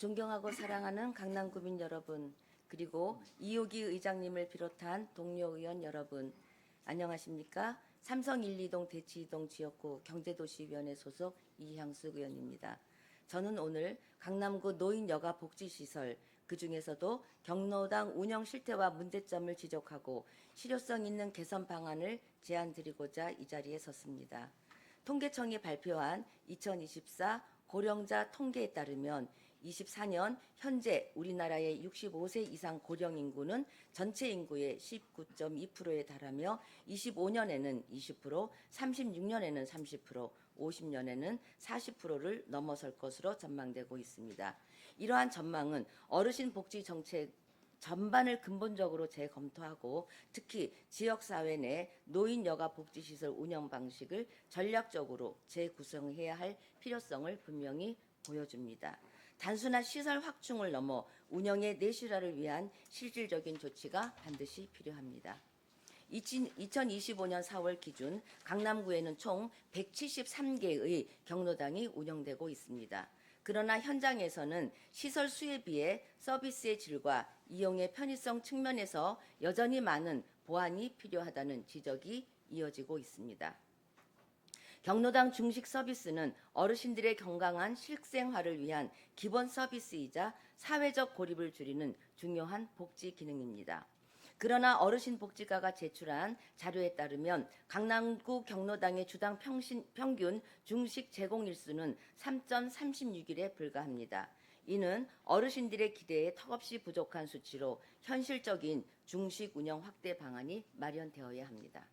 존경하고 사랑하는 강남구민 여러분, 그리고 이호기 의장님을 비롯한 동료 의원 여러분, 안녕하십니까? 삼성 1, 2동 대치 2동 지역구 경제도시위원회 소속 이향숙 의원입니다. 저는 오늘 강남구 노인 여가 복지시설 그 중에서도 경로당 운영 실태와 문제점을 지적하고 실효성 있는 개선 방안을 제안드리고자 이 자리에 섰습니다. 통계청이 발표한 2024 고령자 통계에 따르면 24년 현재 우리나라의 65세 이상 고령 인구는 전체 인구의 19.2%에 달하며 25년에는 20%, 36년에는 30%, 50년에는 40%를 넘어설 것으로 전망되고 있습니다. 이러한 전망은 어르신 복지 정책 전반을 근본적으로 재검토하고 특히 지역사회 내 노인 여가 복지시설 운영 방식을 전략적으로 재구성해야 할 필요성을 분명히 보여줍니다. 단순한 시설 확충을 넘어 운영의 내실화를 위한 실질적인 조치가 반드시 필요합니다. 2025년 4월 기준 강남구에는 총 173개의 경로당이 운영되고 있습니다. 그러나 현장에서는 시설 수에 비해 서비스의 질과 이용의 편의성 측면에서 여전히 많은 보완이 필요하다는 지적이 이어지고 있습니다. 경로당 중식 서비스는 어르신들의 건강한 실생활을 위한 기본 서비스이자 사회적 고립을 줄이는 중요한 복지 기능입니다. 그러나 어르신 복지과가 제출한 자료에 따르면 강남구 경로당의 주당 평신, 평균 중식 제공 일수는 3.36일에 불과합니다. 이는 어르신들의 기대에 턱없이 부족한 수치로 현실적인 중식 운영 확대 방안이 마련되어야 합니다.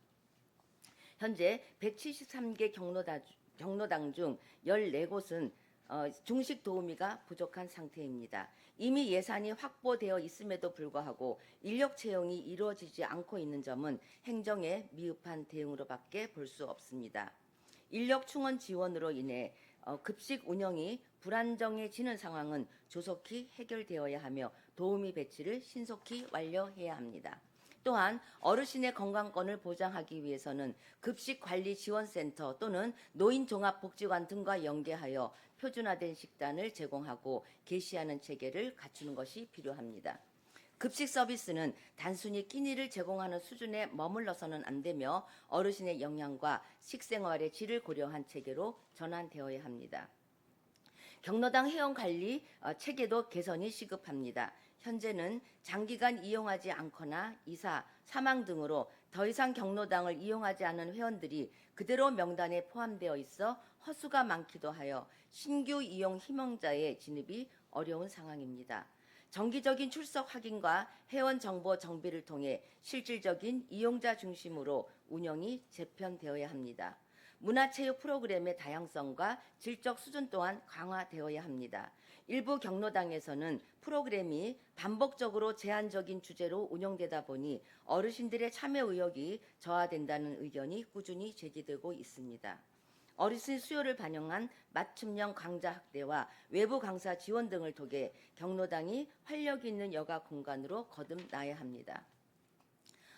현재 173개 경로당, 경로당 중 14곳은 어, 중식 도우미가 부족한 상태입니다. 이미 예산이 확보되어 있음에도 불구하고 인력 채용이 이루어지지 않고 있는 점은 행정의 미흡한 대응으로밖에 볼 수 없습니다. 인력 충원 지원으로 인해 어, 급식 운영이 불안정해지는 상황은 조속히 해결되어야 하며 도우미 배치를 신속히 완료해야 합니다. 또한 어르신의 건강권을 보장하기 위해서는 급식관리지원센터 또는 노인종합복지관 등과 연계하여 표준화된 식단을 제공하고 게시하는 체계를 갖추는 것이 필요합니다. 급식 서비스는 단순히 끼니를 제공하는 수준에 머물러서는 안 되며 어르신의 영양과 식생활의 질을 고려한 체계로 전환되어야 합니다. 경로당 회원 관리 어, 체계도 개선이 시급합니다. 현재는 장기간 이용하지 않거나 이사, 사망 등으로 더 이상 경로당을 이용하지 않은 회원들이 그대로 명단에 포함되어 있어 허수가 많기도 하여 신규 이용 희망자의 진입이 어려운 상황입니다. 정기적인 출석 확인과 회원 정보 정비를 통해 실질적인 이용자 중심으로 운영이 재편되어야 합니다. 문화체육 프로그램의 다양성과 질적 수준 또한 강화되어야 합니다. 일부 경로당에서는 프로그램이 반복적으로 제한적인 주제로 운영되다 보니 어르신들의 참여 의욕이 저하된다는 의견이 꾸준히 제기되고 있습니다. 어르신 수요를 반영한 맞춤형 강좌 확대와 외부 강사 지원 등을 통해 경로당이 활력 있는 여가 공간으로 거듭나야 합니다.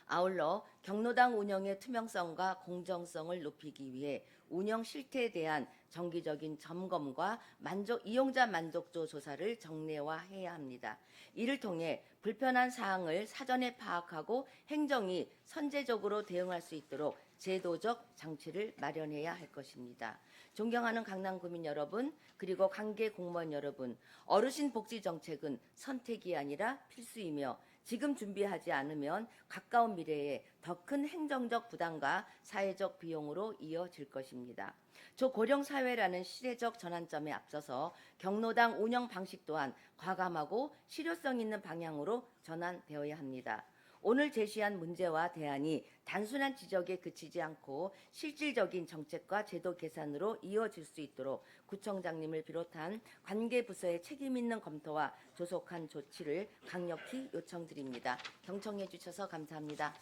아울러 경로당 운영의 투명성과 공정성을 높이기 위해 운영 실태에 대한 정기적인 점검과 만족, 이용자 만족도 조사를 정례화해야 합니다. 이를 통해 불편한 사항을 사전에 파악하고 행정이 선제적으로 대응할 수 있도록 제도적 장치를 마련해야 할 것입니다. 존경하는 강남구민 여러분, 그리고 관계 공무원 여러분, 어르신 복지 정책은 선택이 아니라 필수이며 지금 준비하지 않으면 가까운 미래에 더 큰 행정적 부담과 사회적 비용으로 이어질 것입니다. 조고령 사회라는 시대적 전환점에 앞서서 경로당 운영 방식 또한 과감하고 실효성 있는 방향으로 전환되어야 합니다. 오늘 제시한 문제와 대안이 단순한 지적에 그치지 않고 실질적인 정책과 제도 개선으로 이어질 수 있도록 구청장님을 비롯한 관계 부서의 책임 있는 검토와 조속한 조치를 강력히 요청드립니다. 경청해 주셔서 감사합니다.